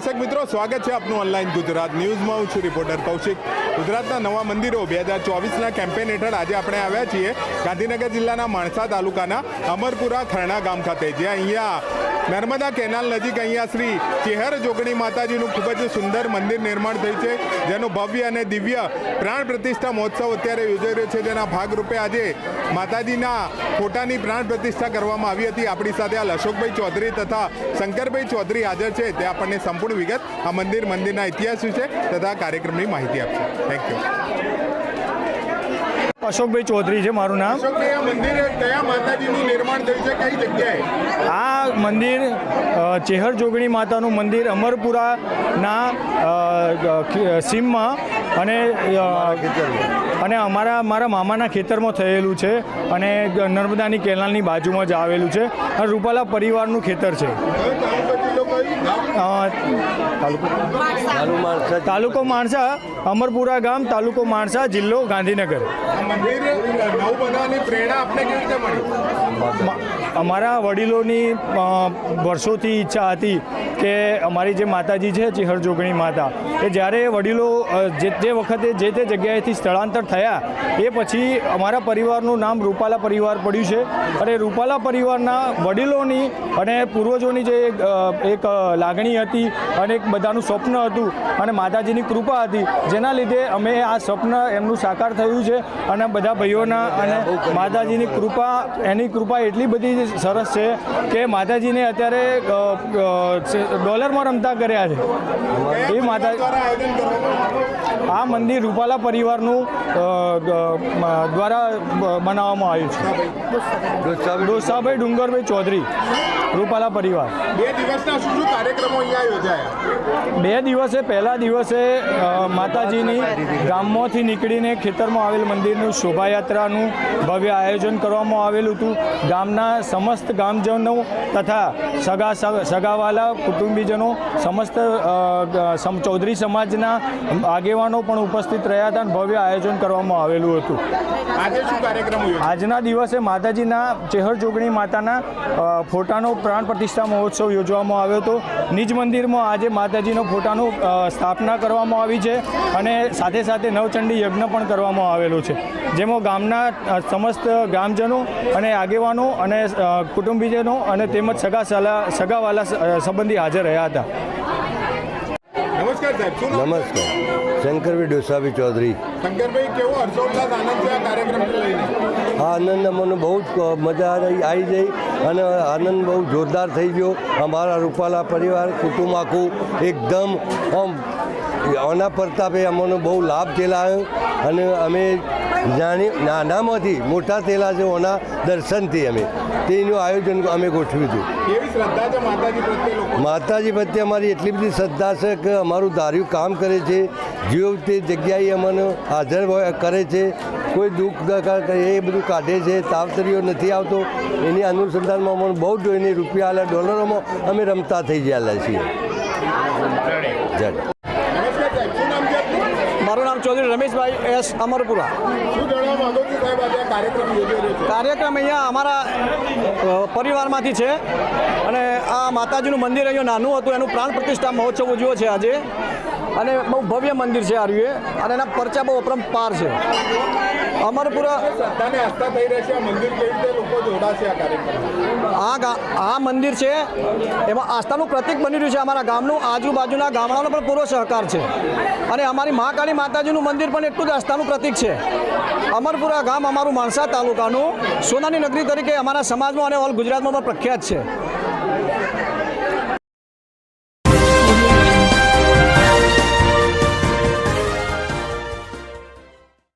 સ્વાગત છે આપનું ઓનલાઈન ગુજરાત ન્યૂઝમાં. હું છું રિપોર્ટર કૌશિક. ગુજરાતના નવા મંદિરો બે હજાર ચોવીસના કેમ્પેન હેઠળ આજે આપણે આવ્યા છીએ ગાંધીનગર જિલ્લાના માણસા તાલુકાના અમરપુરા ખરણા ગામ ખાતે. જ્યાં અહીંયા નર્મદા કેનાલ નજીક અહીંયા શ્રી ચેહર જોગણી માતાજીનું ખૂબ જ સુંદર મંદિર નિર્માણ થયું છે, જેનું ભવ્ય અને દિવ્ય પ્રાણ પ્રતિષ્ઠા મહોત્સવ અત્યારે યોજાઈ રહ્યો છે, જેના ભાગરૂપે આજે માતાજીના ફોટાની પ્રાણ પ્રતિષ્ઠા કરવામાં આવી હતી. આપણી સાથે હાલ અશોકભાઈ ચૌધરી તથા શંકરભાઈ ચૌધરી હાજર છે. તે આપણને સંપૂર્ણ વિગત આ મંદિર મંદિરના ઇતિહાસ વિશે તથા કાર્યક્રમની માહિતી આપશે. થેન્ક યુ અશોકભાઈ ચૌધરી છે મારું નામ. આ મંદિર ચેહર જોગણી માતાનું મંદિર અમરપુરાના સીમમાં અને અને અમારા મારા મામાના ખેતરમાં થયેલું છે અને નર્મદાની કેનાલની બાજુમાં જ આવેલું છે. અને રૂપાલા પરિવારનું ખેતર છે. તાલુકો માણસા. અમરપુરા ગામ તાલુકો માણસા જિલ્લો ગાંધીનગર. અમારા વડીલોની વર્ષોથી ઈચ્છા હતી કે અમારી જે માતાજી છે ચિહર જોગણી માતા, એ જ્યારે વડીલો જે તે વખતે જે તે જગ્યાએથી સ્થળાંતર થયા, એ પછી અમારા પરિવારનું નામ રૂપાલા પરિવાર પડ્યું છે. અને રૂપાલા પરિવારના વડીલોની અને પૂર્વજોની જે એક લાગણી હતી અને એક બધાનું સ્વપ્ન હતું અને માતાજીની કૃપા હતી, જેના લીધે અમે આ સ્વપ્ન એમનું સાકાર થયું છે અને બધા ભાઈઓના અને માતાજીની કૃપા, એની કૃપા એટલી બધી સરસ છે કે માતાજીને અત્યારે ડોલરમાં રમતા કર્યા છે. એ માતા આ મંદિર રૂપાલા પરિવારનું દ્વારા બનાવવામાં આવ્યું છે. ડોસાભાઈ ડુંગરભાઈ ચૌધરી રૂપાલા પરિવાર. બે દિવસના શું શું કાર્યક્રમો અહીંયા યોજાયા? બે દિવસે પહેલા દિવસે માતાજીની ગામમાંથી નીકળીને ખેતરમાં આવેલ મંદિરનું શોભાયાત્રાનું ભવ્ય આયોજન કરવામાં આવેલું હતું. ગામના સમસ્ત ગામજનો તથા સગા સગાવાલા કુટુંબીજનો સમસ્ત સમ- ચૌધરી સમાજના આગેવાનો પણ ઉપસ્થિત રહ્યા હતા અને ભવ્ય આયોજન કરવામાં આવેલું હતું. આજે શું કાર્યક્રમો આજના દિવસે માતાજીના ચેહર જોગણી માતાના ફોટાનો પ્રાણ પ્રતિષ્ઠા મહોત્સવ યોજવામાં આવ્યો હતો. નિજ મંદિરમાં આજે માતાજીનો ફોટાનો સ્થાપના કરવામાં આવી છે અને સાથે સાથે નવચંડી યજ્ઞ પણ કરવામાં આવેલો છે. જેમાં ગામના સમસ્ત ગ્રામજનો અને આગેવાનો અને કુટુંબીજનો અને તેમજ સગા સલા સગાવાલા સંબંધી હાજર રહ્યા હતા. નમસ્કાર સાહેબ નમસ્કાર. શંકરભાઈ ડોસાભાઈ ચૌધરી. શંકરભાઈ કેવો હર્ષોલ્લાસ આનંદ છે આ કાર્યક્રમને લઈને? આ આનંદ મને બહુ જ મજા આવી આવી જઈ અને આનંદ બહુ જોરદાર થઈ ગયો. અમારા રૂપાલા પરિવાર કુટુંબ આખું એકદમ આમ આના પ્રતાપે અમને બહુ લાભ થયેલા અને અમે જાણી નાનામાંથી મોટા થયેલા છે ઓના દર્શનથી અમે. તેનું આયોજન અમે ગોઠવ્યું હતું. માતાજી પ્રત્યે અમારી એટલી બધી શ્રદ્ધા છે કે અમારું ધાર્યું કામ કરે છે. જેવ તે જગ્યાએ અમને હાજર કરે છે. કોઈ દુઃખ એ બધું કાઢે છે તાવતરીઓ નથી આવતો. એની અનુસંધાનમાં અમને બહુ જ એની રૂપિયા આલા ડોલરોમાં અમે રમતા થઈ ગયેલા છીએ જય નમસ્કાર સાહેબ શું નામ છે આપનું? મારું નામ રમેશભાઈ એસ અમરપુરા. કાર્યક્રમ અહીંયા અમારા પરિવારમાંથી છે. અને આ માતાજીનું મંદિર અહીંયા નાનું હતું એનું પ્રાણ પ્રતિષ્ઠા મહોત્સવ ઉજવ્યો છે આજે. અને બહુ ભવ્ય મંદિર છે આ અને એના પરચા બહુ અપરંપાર છે. અમરપુરા આ આ મંદિર છે એમાં આસ્થાનું પ્રતિક બની રહ્યું છે અમારા ગામનું. આજુબાજુના ગામડાનો પણ પૂરો સહકાર છે. અને અમારી મહાકાળી માતાજીનું મંદિર પણ એટલું જ આસ્થાનું પ્રતિક છે. અમરપુરા ગામ અમારું માણસા તાલુકાનું સોનાની નગરી તરીકે અમારા સમાજમાં અને ઓલ ગુજરાતમાં પણ પ્રખ્યાત છે.